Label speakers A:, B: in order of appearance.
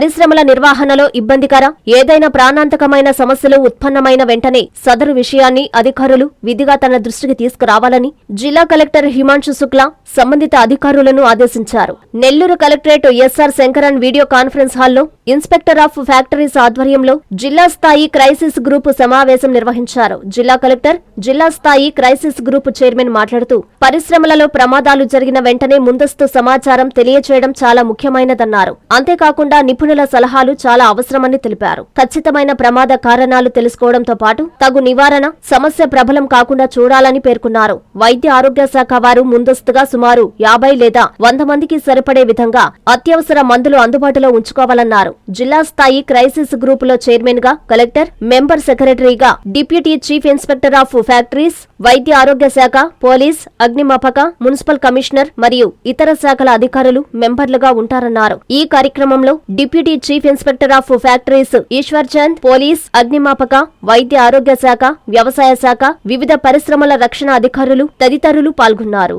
A: పరిశ్రమల నిర్వహణలో ఇబ్బందికర ఏదైనా ప్రాణాంతకమైన సమస్యలు ఉత్పన్నమైన వెంటనే సదరు విషయాన్ని అధికారులు విధిగా తన దృష్టికి తీసుకురావాలని జిల్లా కలెక్టర్ హిమాంశు శుక్లా సంబంధిత అధికారులను ఆదేశించారు. Nellore collectorate S R Sankaran video conference హాల్లో ఇన్స్పెక్టర్ ఆఫ్ ఫ్యాక్టరీస్ ఆధ్వర్యంలో జిల్లా స్థాయి క్రైసిస్ గ్రూప్ సమావేశం నిర్వహించారు. జిల్లా కలెక్టర్ జిల్లా స్థాయి క్రైసిస్ గ్రూప్ చైర్మన్ మాట్లాడుతూ పరిశ్రమలలో ప్రమాదాలు జరిగిన వెంటనే ముందస్తు సమాచారం తెలియచేయడం చాలా ముఖ్యమైనదన్నారు. అంతేకాకుండా నిపుణుల సలహాలు చాలా అవసరమని తెలిపారు. ఖచ్చితమైన ప్రమాద కారణాలు తెలుసుకోవడంతో పాటు తగు నివారణ సమస్య ప్రబలం కాకుండా చూడాలని పేర్కొన్నారు. వైద్య ఆరోగ్య శాఖ వారు ముందస్తుగా సుమారు యాభై లేదా వంద మందికి సరిపడే విధంగా అత్యవసర మందులు అందుబాటులో ఉంచుకోవాలన్నారు. జిల్లా స్థాయి క్రైసిస్ గ్రూప్లో చైర్మన్గా కలెక్టర్ మెంబర్ సెక్రటరీగా deputy chief inspector of factories వైద్య ఆరోగ్య శాఖ పోలీస్ అగ్నిమాపక మున్సిపల్ కమిషనర్ మరియు ఇతర శాఖల అధికారులు మెంబర్లుగా ఉంటారన్నారు. ఈ కార్యక్రమంలో deputy chief inspector of factories Eshwar Chand police అగ్నిమాపక వైద్య ఆరోగ్య శాఖ వ్యవసాయ శాఖ వివిధ పరిశ్రమల రక్షణ అధికారులు తదితరులు పాల్గొన్నారు.